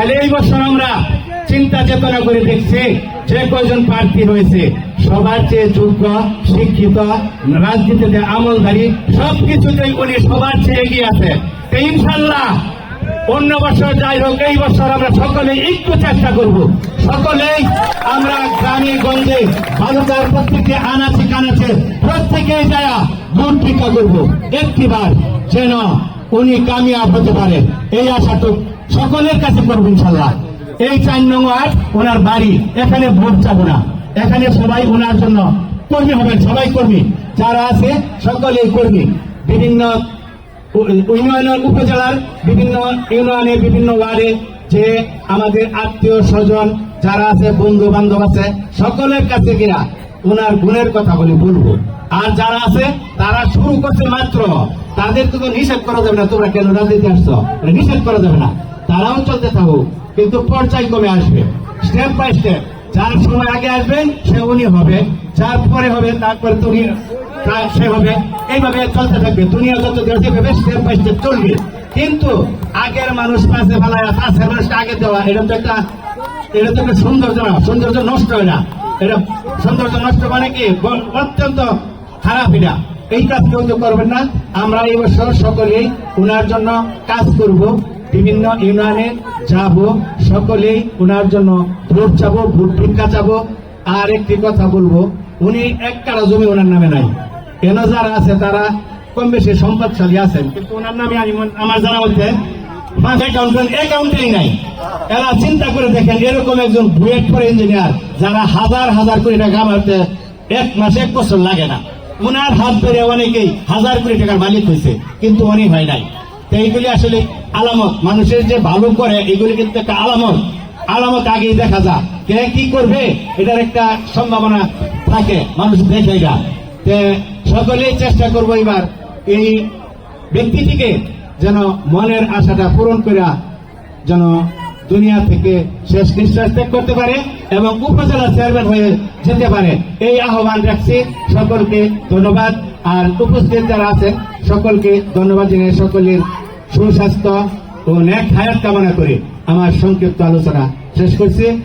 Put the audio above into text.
তাহলে এই বছর আমরা চিন্তা চেতনা করে দেখছি যে কয়জন প্রার্থী হয়েছে। সবার চেয়ে যোগ্য, শিক্ষিত, রাজনীতিতে আমলদারি সবকিছুতেই উনি সবার চেয়ে এগিয়ে আছে। ইনশাল্লাহ অন্য বছর যাই হোক, এই বছর আমরা সকলে একটু চেষ্টা করব। সকলেই আমরা গ্রামে, গঞ্জে বালুকার প্রত্যেকে আনাচে কানাচে প্রত্যেকে যারা ভোট টিকা করব। একটিবার যেন উনি কামিয়াব হতে পারে এই আশাটুক সকলের কাছে করব ইনশাল্লাহ। এই চার নং ওনার বাড়ি, এখানে ভোট যাব না। এখানে সবাই ওনার জন্য কর্মী হবেন, সবাই কর্মী। যারা আছে, সকলেই কর্মী। বিভিন্ন ইউনিয়নের উপজেলার বিভিন্ন ইউনিয়নে বিভিন্ন ওয়ার্ডে যে আমাদের আত্মীয় স্বজন যারা আছে বন্ধু বান্ধব আছে, সকলের কাছে কিনা ওনার গুণের কথা বলি বলব। আর যারা আছে, তারা শুরু করছে মাত্র। তাদেরকে তো নিষেধ করা যাবে না। তোমরা কেন রাজনীতি আসছো? নিষেধ করা যাবে না। তারাও চলতে থাকুক, কিন্তু পর্যায়ক্রমে আসবে। Step by step. যার সময় আগে আসবেন সে উনি হবে। যার পরে হবে, তারপরে তুমি সে হবে। এইভাবে চলতে থাকবে। দুনিয়া যত দেশে হবে স্টেপ বাই স্টেপ চলবে। কিন্তু আগের মানুষ পাশে ফেলায় পাশের মানুষকে আগে দেওয়া, এটা তো একটা এটা তো একটা সৌন্দর্য না। সৌন্দর্য নষ্ট হয় না। এটা সৌন্দর্য নষ্ট মানে কি? অত্যন্ত খারাপ এটা এই কাজ কেউ তো করবেন না। আমরা এই বছর সকলেই ওনার জন্য কাজ করব, বিভিন্ন ইউনিয়নে যাব, সকলেই ওনার জন্য ভোট চাবো, ভোট ভিক্ষা চাবো। আর একটি কথা বলব, উনি এক কারা জমি ওনার নামে নাই। কেন যারা আছে তারা কম বেশি সম্পদশালী আছেন। কিন্তু ওনার নামে আমি আমার জানা মধ্যে পাঁচ অ্যাকাউন্ট অ্যাকাউন্টেই নাই। এরা চিন্তা করে দেখেন, এরকম একজন বুয়েট পরে ইঞ্জিনিয়ার যারা হাজার হাজার কোটি টাকা কামাতে এক মাসে এক বছর লাগে না। ওনার হাত ধরে অনেকেই হাজার কোটি টাকার মালিক হয়েছে, কিন্তু অনেক হয় নাই। তো এইগুলি আসলে আলামত। মানুষের যে ভালো করে, এগুলি কিন্তু একটা আলামত। আলামত আগেই দেখা যায় কে কি করবে, এটার একটা সম্ভাবনা থাকে, মানুষ দেখে এটা সকলেই চেষ্টা করব এবার এই ব্যক্তিটিকে যেন মনের আশাটা পূরণ করা যেন দুনিয়া থেকে শেষ নিঃশ্বাস ত্যাগ করতে পারে এবং উপজেলা চেয়ারম্যান হয়ে যেতে পারে। এই আহ্বান রাখছি সকলকে ধন্যবাদ। আর উপস্থিত যারা আছেন, সকলকে ধন্যবাদ জানিয়ে সকলের সুস্বাস্থ্য ও ন্যাক হায়াত কামনা করে আমার সংক্ষিপ্ত আলোচনা শেষ করছি।